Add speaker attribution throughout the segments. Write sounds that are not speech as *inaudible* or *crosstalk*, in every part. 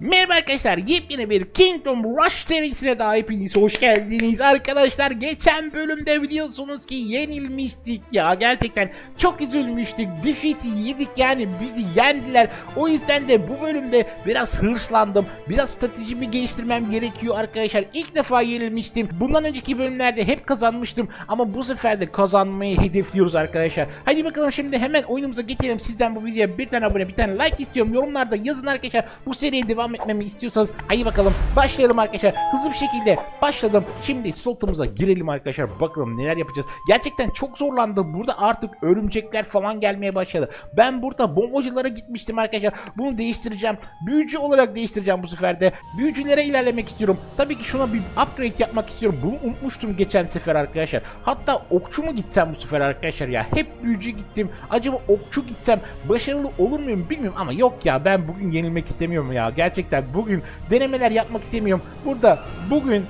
Speaker 1: Merhaba arkadaşlar yepyeni bir Kingdom Rush serisine daha hepiniz hoş geldiniz. Arkadaşlar geçen bölümde biliyorsunuz ki yenilmiştik. Ya gerçekten çok üzülmüştük. Defeat'i yedik yani bizi yendiler. O yüzden de bu bölümde biraz hırslandım biraz stratejimi geliştirmem gerekiyor arkadaşlar. İlk defa yenilmiştim. Bundan önceki bölümlerde hep kazanmıştım ama bu sefer de kazanmayı hedefliyoruz arkadaşlar. Hadi bakalım şimdi hemen oyunumuza geçelim. Sizden bu videoya bir tane abone bir tane like istiyorum. Yorumlarda yazın arkadaşlar. Bu seriye devam etmemi istiyorsanız hadi bakalım başlayalım arkadaşlar. Hızlı bir şekilde başladım. Şimdi slotumuza girelim arkadaşlar. Bakalım neler yapacağız. Gerçekten çok zorlandım. Burada artık örümcekler falan gelmeye başladı. Ben burada bombacılara gitmiştim arkadaşlar. Bunu değiştireceğim. Büyücü olarak değiştireceğim bu sefer de. Büyücülere ilerlemek istiyorum. Tabii ki şuna bir upgrade yapmak istiyorum. Bunu unutmuştum geçen sefer arkadaşlar. Hatta okçu mu gitsem bu sefer arkadaşlar ya? Hep büyücü gittim. Acaba okçu gitsem başarılı olur muyum bilmiyorum ama yok ya. Ben bugün yenilmek istemiyorum ya. Gerçekten bugün denemeler yapmak istemiyorum burada bugün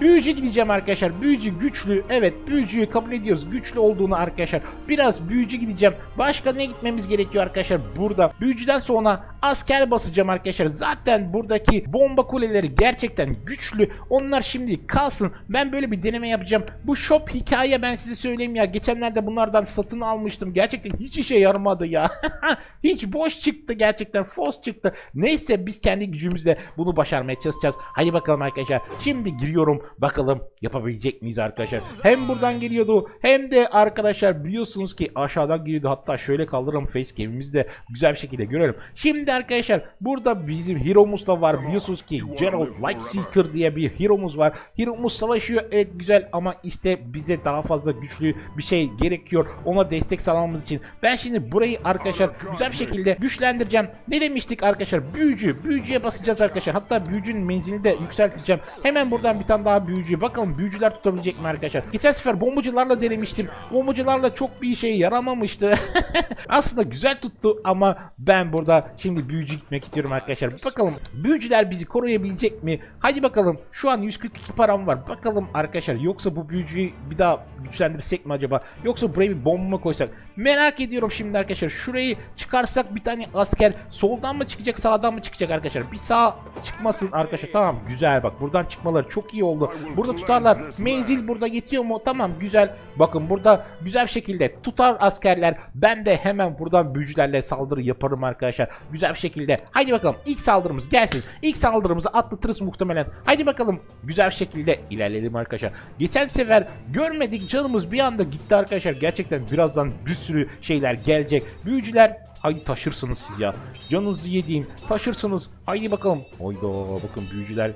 Speaker 1: Büyücü gideceğim arkadaşlar. Büyücü güçlü. Evet büyücüyü kabul ediyoruz. Güçlü olduğunu arkadaşlar. Biraz büyücü gideceğim. Başka ne gitmemiz gerekiyor arkadaşlar? Burada büyücüden sonra asker basacağım arkadaşlar. Zaten buradaki bomba kuleleri gerçekten güçlü. Onlar şimdi kalsın. Ben böyle bir deneme yapacağım. Bu shop hikaye ben size söyleyeyim ya. Geçenlerde bunlardan satın almıştım. Gerçekten hiç işe yaramadı ya. *laughs* hiç boş çıktı gerçekten. Fos çıktı. Neyse biz kendi gücümüzle bunu başarmaya çalışacağız. Hadi bakalım arkadaşlar. Şimdi giriyorum. Bakalım yapabilecek miyiz arkadaşlar? Hem buradan geliyordu hem de arkadaşlar biliyorsunuz ki aşağıdan geliyordu. Hatta şöyle kaldıralım facecam'imizi de güzel bir şekilde görelim. Şimdi arkadaşlar burada bizim hero'muz da var. Biliyorsunuz ki Gerald Lightseeker diye bir hero'muz var. Hero'muz savaşıyor. Evet güzel ama işte bize daha fazla güçlü bir şey gerekiyor. Ona destek sağlamamız için. Ben şimdi burayı arkadaşlar güzel bir şekilde güçlendireceğim. Ne demiştik arkadaşlar? Büyücü. Büyücüye basacağız arkadaşlar. Hatta büyücünün menzilini de yükselteceğim. Hemen buradan bir tane daha büyücü. Bakalım büyücüler tutabilecek mi arkadaşlar? Geçen sefer bombacılarla denemiştim. Bombacılarla çok bir şey yaramamıştı. *laughs* Aslında güzel tuttu ama ben burada şimdi büyücü gitmek istiyorum arkadaşlar. Bakalım büyücüler bizi koruyabilecek mi? Hadi bakalım. Şu an 142 param var. Bakalım arkadaşlar yoksa bu büyücüyü bir daha güçlendirsek mi acaba? Yoksa buraya bir bomba koysak? Merak ediyorum şimdi arkadaşlar. Şurayı çıkarsak bir tane asker soldan mı çıkacak sağdan mı çıkacak arkadaşlar? Bir sağ çıkmasın arkadaşlar. Tamam güzel bak buradan çıkmaları çok iyi oldu. Burada tutarlar. Menzil burada yetiyor mu? Tamam güzel. Bakın burada güzel bir şekilde tutar askerler. Ben de hemen buradan büyücülerle saldırı yaparım arkadaşlar. Güzel bir şekilde. Haydi bakalım ilk saldırımız gelsin. İlk saldırımızı atlatırız muhtemelen. Haydi bakalım güzel bir şekilde ilerleyelim arkadaşlar. Geçen sefer görmedik canımız bir anda gitti arkadaşlar. Gerçekten birazdan bir sürü şeyler gelecek. Büyücüler Haydi taşırsınız siz ya. Canınızı yediğin taşırsınız. Haydi bakalım. Hayda bakın büyücüler.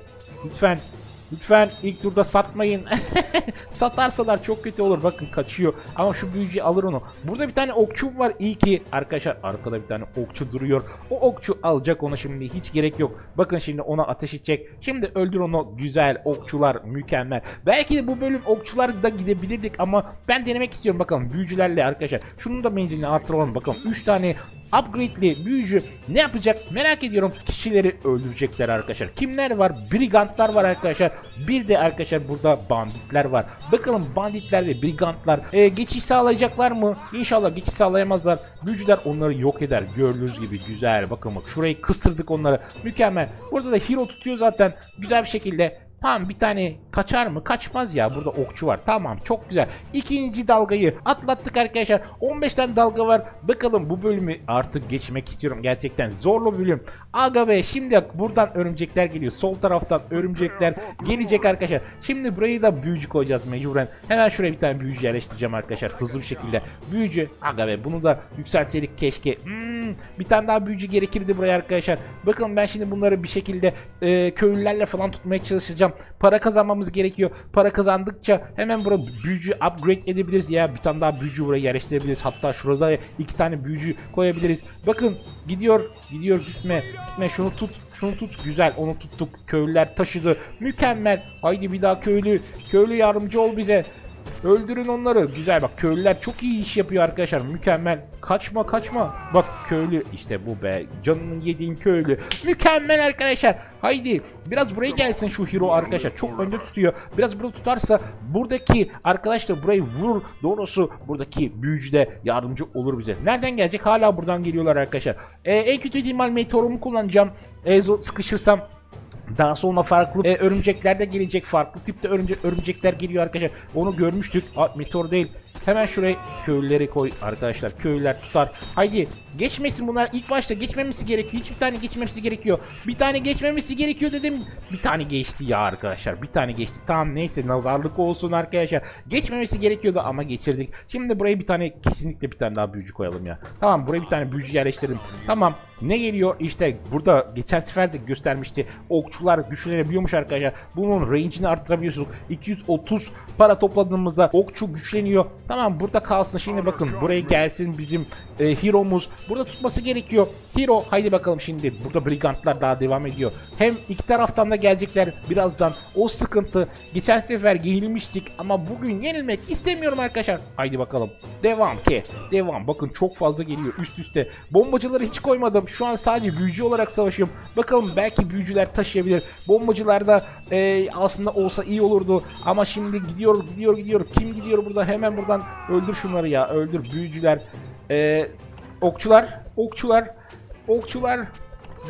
Speaker 1: Lütfen Lütfen ilk turda satmayın. *laughs* Satarsalar çok kötü olur. Bakın kaçıyor. Ama şu büyücü alır onu. Burada bir tane okçu var. İyi ki arkadaşlar arkada bir tane okçu duruyor. O okçu alacak onu şimdi. Hiç gerek yok. Bakın şimdi ona ateş edecek. Şimdi öldür onu. Güzel. Okçular mükemmel. Belki de bu bölüm okçular da gidebilirdik ama ben denemek istiyorum bakalım büyücülerle arkadaşlar. Şunun da menzilini artıralım bakalım. 3 tane upgrade'li büyücü ne yapacak merak ediyorum. Kişileri öldürecekler arkadaşlar. Kimler var? Brigantlar var arkadaşlar. Bir de arkadaşlar burada banditler var. Bakalım banditler ve brigantlar e, geçiş sağlayacaklar mı? İnşallah geçiş sağlayamazlar. Büyücüler onları yok eder. Gördüğünüz gibi güzel. Bakın bak şurayı kıstırdık onları. Mükemmel. Burada da hero tutuyor zaten. Güzel bir şekilde Tamam bir tane kaçar mı? Kaçmaz ya. Burada okçu var. Tamam çok güzel. İkinci dalgayı atlattık arkadaşlar. 15 tane dalga var. Bakalım bu bölümü artık geçmek istiyorum. Gerçekten zorlu bölüm. Aga be şimdi buradan örümcekler geliyor. Sol taraftan örümcekler gelecek arkadaşlar. Şimdi burayı da büyücü koyacağız mecburen. Hemen şuraya bir tane büyücü yerleştireceğim arkadaşlar. Hızlı bir şekilde. Büyücü. Aga be bunu da yükseltseydik keşke. Hmm, bir tane daha büyücü gerekirdi buraya arkadaşlar. Bakın ben şimdi bunları bir şekilde e, köylülerle falan tutmaya çalışacağım. Para kazanmamız gerekiyor. Para kazandıkça hemen burada büyücü upgrade edebiliriz ya bir tane daha büyücü buraya yerleştirebiliriz. Hatta şurada iki tane büyücü koyabiliriz. Bakın gidiyor, gidiyor gitme. Gitme şunu tut. Şunu tut güzel onu tuttuk köylüler taşıdı mükemmel haydi bir daha köylü köylü yardımcı ol bize Öldürün onları. Güzel bak köylüler çok iyi iş yapıyor arkadaşlar. Mükemmel. Kaçma kaçma. Bak köylü işte bu be. Canının yediğin köylü. Mükemmel arkadaşlar. Haydi biraz buraya gelsin şu hero arkadaşlar. Çok önde tutuyor. Biraz burada tutarsa buradaki arkadaşlar burayı vurur. Doğrusu buradaki büyücü de yardımcı olur bize. Nereden gelecek? Hala buradan geliyorlar arkadaşlar. Ee, en kötü ihtimal meteorumu kullanacağım. Zor- sıkışırsam daha sonra farklı e, örümcekler de gelecek. Farklı tipte örümce, örümcekler geliyor arkadaşlar. Onu görmüştük. Aa, meteor değil. Hemen şuraya köylüleri koy arkadaşlar. Köylüler tutar. Haydi geçmesin bunlar. İlk başta geçmemesi gerekiyor. Hiçbir tane geçmemesi gerekiyor. Bir tane geçmemesi gerekiyor dedim. Bir tane geçti ya arkadaşlar. Bir tane geçti. Tamam neyse nazarlık olsun arkadaşlar. Geçmemesi gerekiyordu ama geçirdik. Şimdi buraya bir tane kesinlikle bir tane daha büyücü koyalım ya. Tamam buraya bir tane büyücü yerleştirdim. Tamam ne geliyor? İşte burada geçen sefer de göstermişti. Okçular güçlenebiliyormuş arkadaşlar. Bunun range'ini arttırabiliyorsunuz. 230 para topladığımızda okçu güçleniyor. Tamam burada kalsın. Şimdi bakın buraya gelsin bizim e, hero'muz. Burada tutması gerekiyor. Hero haydi bakalım şimdi. Burada brigantlar daha devam ediyor. Hem iki taraftan da gelecekler birazdan. O sıkıntı. Geçen sefer yenilmiştik ama bugün yenilmek istemiyorum arkadaşlar. Haydi bakalım. Devam ki. Devam. Bakın çok fazla geliyor üst üste. Bombacıları hiç koymadım. Şu an sadece büyücü olarak savaşıyorum. Bakalım belki büyücüler taşıyabilir. Bombacılar da e, aslında olsa iyi olurdu. Ama şimdi gidiyor gidiyor gidiyor. Kim gidiyor burada? Hemen buradan öldür şunları ya. Öldür büyücüler. E, okçular. Okçular. Okçular.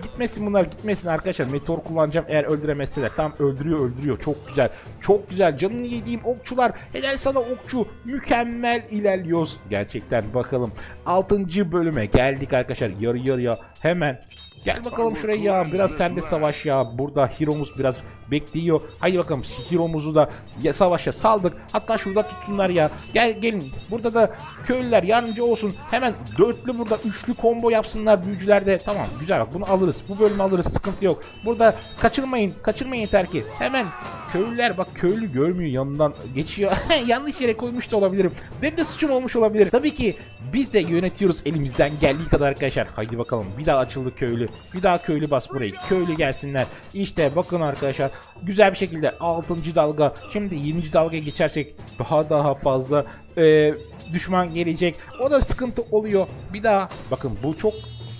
Speaker 1: Gitmesin bunlar gitmesin arkadaşlar. Meteor kullanacağım eğer öldüremezseler. Tamam öldürüyor öldürüyor. Çok güzel. Çok güzel. Canını yediğim okçular. Helal sana okçu. Mükemmel ilerliyoruz. Gerçekten bakalım. 6. bölüme geldik arkadaşlar. Yarı yarıya hemen Gel bakalım şuraya ya. Biraz sen de savaş ya. Burada Hero'muz biraz bekliyor. Haydi bakalım Hero'muzu da ya savaşa saldık. Hatta şurada tutsunlar ya. Gel gelin. Burada da köylüler yardımcı olsun. Hemen dörtlü burada üçlü combo yapsınlar büyücüler de. Tamam güzel bak bunu alırız. Bu bölümü alırız. Sıkıntı yok. Burada kaçırmayın. Kaçırmayın yeter ki. Hemen köylüler bak köylü görmüyor yanından geçiyor. *laughs* Yanlış yere koymuş da olabilirim. Benim de suçum olmuş olabilir. Tabii ki biz de yönetiyoruz elimizden geldiği kadar arkadaşlar. Haydi bakalım bir daha açıldı köylü. Bir daha köylü bas burayı. Köylü gelsinler. İşte bakın arkadaşlar güzel bir şekilde 6. dalga. Şimdi 20. dalgaya geçersek daha daha fazla e, düşman gelecek. O da sıkıntı oluyor. Bir daha bakın bu çok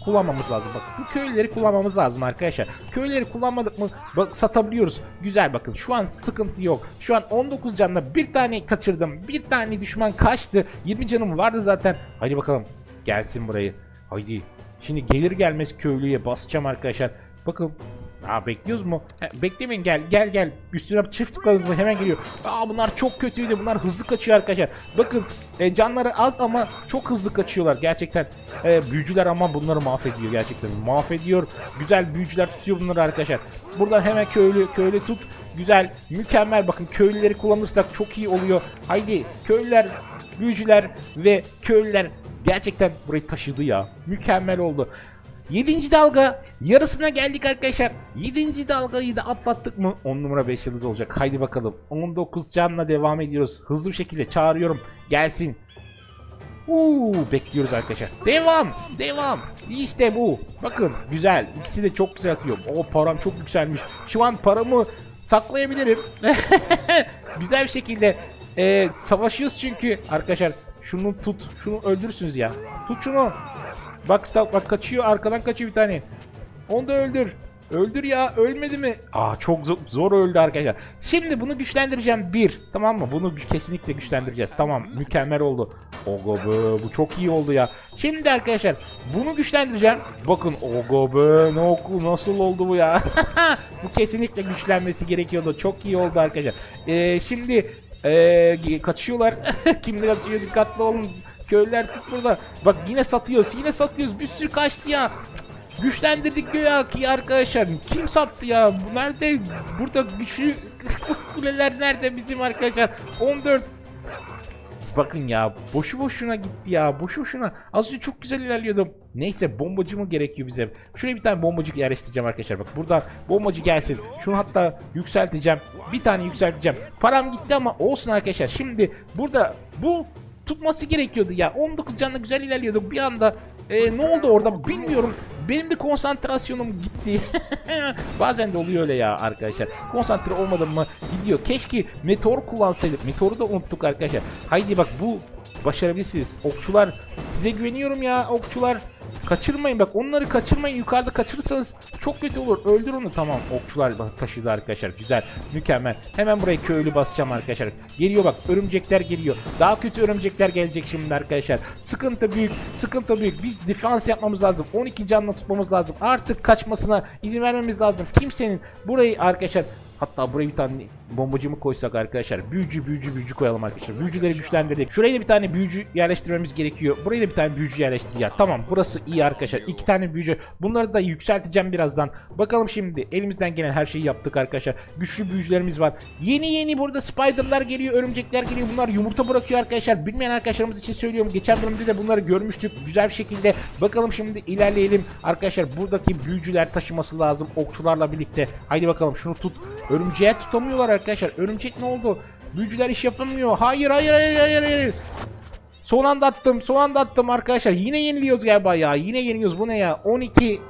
Speaker 1: kullanmamız lazım. Bak bu köylüleri kullanmamız lazım arkadaşlar. Köylüleri kullanmadık mı bak satabiliyoruz. Güzel bakın şu an sıkıntı yok. Şu an 19 canla bir tane kaçırdım. Bir tane düşman kaçtı. 20 canım vardı zaten. Hadi bakalım gelsin burayı. Haydi. Şimdi gelir gelmez köylüye basacağım arkadaşlar. Bakın Aa bekliyoruz mu? He, beklemeyin gel gel gel. Üstüne çift tıkladınız mı hemen geliyor. Aa bunlar çok kötüydü. Bunlar hızlı kaçıyor arkadaşlar. Bakın e, canları az ama çok hızlı kaçıyorlar gerçekten. E, büyücüler ama bunları mahvediyor gerçekten. Mahvediyor. Güzel büyücüler tutuyor bunları arkadaşlar. Burada hemen köylü köylü tut. Güzel mükemmel bakın köylüleri kullanırsak çok iyi oluyor. Haydi köylüler büyücüler ve köylüler gerçekten burayı taşıdı ya. Mükemmel oldu. 7. dalga yarısına geldik arkadaşlar. 7. dalgayı da atlattık mı 10 numara 5 yıldız olacak. Haydi bakalım. 19 canla devam ediyoruz. Hızlı bir şekilde çağırıyorum. Gelsin. Uuu bekliyoruz arkadaşlar. Devam. Devam. İşte bu. Bakın güzel. İkisi de çok güzel atıyor. O param çok yükselmiş. Şu an paramı saklayabilirim. *laughs* güzel bir şekilde e, savaşıyoruz çünkü arkadaşlar. Şunu tut. Şunu öldürsünüz ya. Tut şunu. Bak bak kaçıyor arkadan kaçıyor bir tane. Onu da öldür. Öldür ya ölmedi mi? Aa çok zor, zor öldü arkadaşlar. Şimdi bunu güçlendireceğim bir. Tamam mı? Bunu kesinlikle güçlendireceğiz. Tamam mükemmel oldu. Ogo be bu çok iyi oldu ya. Şimdi arkadaşlar bunu güçlendireceğim. Bakın ogo be ne oku nasıl oldu bu ya? *laughs* bu kesinlikle güçlenmesi gerekiyordu. Çok iyi oldu arkadaşlar. Ee, şimdi ee, kaçıyorlar. *laughs* Kimler kaçıyor dikkatli olun. Köylüler tut burada. Bak yine satıyoruz. Yine satıyoruz. Bir sürü kaçtı ya. Güçlendirdik ya ki arkadaşlar. Kim sattı ya? Bu nerede? Burada güçlü *laughs* kuleler nerede bizim arkadaşlar? 14 Bakın ya boşu boşuna gitti ya boşu boşuna. Az önce çok güzel ilerliyordum. Neyse bombacı mı gerekiyor bize? Şuraya bir tane bombacı yerleştireceğim arkadaşlar. Bak buradan bombacı gelsin. Şunu hatta yükselteceğim. Bir tane yükselteceğim. Param gitti ama olsun arkadaşlar. Şimdi burada bu tutması gerekiyordu ya. 19 canla güzel ilerliyorduk. Bir anda e, ne oldu orada bilmiyorum benim de konsantrasyonum gitti. *laughs* Bazen de oluyor öyle ya arkadaşlar. Konsantre olmadım mı gidiyor. Keşke meteor kullansaydık. Meteoru da unuttuk arkadaşlar. Haydi bak bu başarabilirsiniz. Okçular size güveniyorum ya okçular. Kaçırmayın bak onları kaçırmayın. Yukarıda kaçırırsanız çok kötü olur. Öldür onu tamam. Okçular taşıdı arkadaşlar. Güzel. Mükemmel. Hemen buraya köylü basacağım arkadaşlar. Geliyor bak örümcekler geliyor. Daha kötü örümcekler gelecek şimdi arkadaşlar. Sıkıntı büyük. Sıkıntı büyük. Biz defans yapmamız lazım. 12 canla tutmamız lazım. Artık kaçmasına izin vermemiz lazım. Kimsenin burayı arkadaşlar Hatta buraya bir tane bombacı mı koysak arkadaşlar? Büyücü büyücü büyücü koyalım arkadaşlar. Büyücüleri güçlendirdik. Şuraya da bir tane büyücü yerleştirmemiz gerekiyor. Buraya da bir tane büyücü yerleştir ya. Tamam burası iyi arkadaşlar. İki tane büyücü. Bunları da yükselteceğim birazdan. Bakalım şimdi elimizden gelen her şeyi yaptık arkadaşlar. Güçlü büyücülerimiz var. Yeni yeni burada spiderlar geliyor, örümcekler geliyor. Bunlar yumurta bırakıyor arkadaşlar. Bilmeyen arkadaşlarımız için söylüyorum. Geçen bölümde de bunları görmüştük. Güzel bir şekilde. Bakalım şimdi ilerleyelim. Arkadaşlar buradaki büyücüler taşıması lazım. Okçularla birlikte. Haydi bakalım şunu tut. Örümceğe tutamıyorlar. Örümcek ne oldu? Büyücüler iş yapamıyor. Hayır hayır hayır hayır hayır. Son anda attım. Son anda attım arkadaşlar. Yine yeniliyoruz galiba ya. Yine yeniliyoruz. Bu ne ya? 12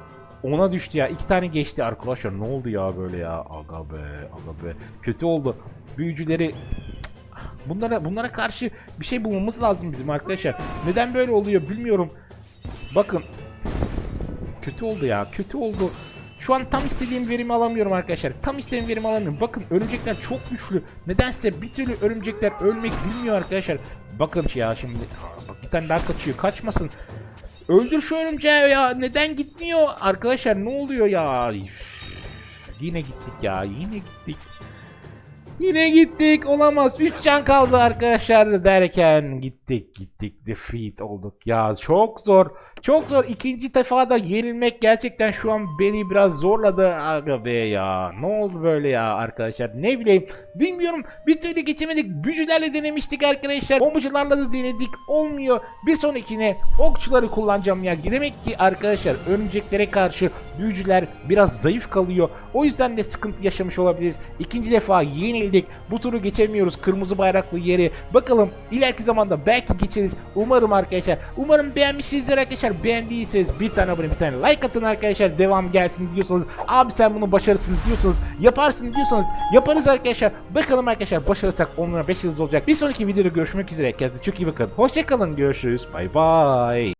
Speaker 1: ona düştü ya. İki tane geçti arkadaşlar. Ne oldu ya böyle ya? Aga be, aga be. Kötü oldu. Büyücüleri bunlara bunlara karşı bir şey bulmamız lazım bizim arkadaşlar. Neden böyle oluyor bilmiyorum. Bakın kötü oldu ya. Kötü oldu. Şu an tam istediğim verimi alamıyorum arkadaşlar. Tam istediğim verimi alamıyorum. Bakın örümcekler çok güçlü. Nedense bir türlü örümcekler ölmek bilmiyor arkadaşlar. Bakın ya şimdi. Bak bir tane daha kaçıyor. Kaçmasın. Öldür şu örümceği ya. Neden gitmiyor? Arkadaşlar ne oluyor ya? Üf. Yine gittik ya. Yine gittik. Yine gittik. Olamaz. 3 can kaldı arkadaşlar derken gittik gittik. Defeat olduk. Ya çok zor. Çok zor. İkinci defada yenilmek gerçekten şu an beni biraz zorladı. Aga be ya. Ne oldu böyle ya arkadaşlar? Ne bileyim. Bilmiyorum. Bir türlü geçemedik. Büyücülerle denemiştik arkadaşlar. Bombacılarla da denedik. Olmuyor. Bir sonrakine okçuları kullanacağım ya. Demek ki arkadaşlar örümceklere karşı büyücüler biraz zayıf kalıyor. O yüzden de sıkıntı yaşamış olabiliriz. İkinci defa yenildik. Bu turu geçemiyoruz. Kırmızı bayraklı yeri. Bakalım ileriki zamanda belki geçeriz. Umarım arkadaşlar. Umarım beğenmişsinizdir arkadaşlar. Beğendiyseniz bir tane abone bir tane like atın arkadaşlar. Devam gelsin diyorsanız. Abi sen bunu başarırsın diyorsanız. Yaparsın diyorsanız. Yaparız arkadaşlar. Bakalım arkadaşlar başarırsak onlara 5 yıldız olacak. Bir sonraki videoda görüşmek üzere. Kendinize çok iyi bakın. Hoşçakalın. Görüşürüz. Bay bay.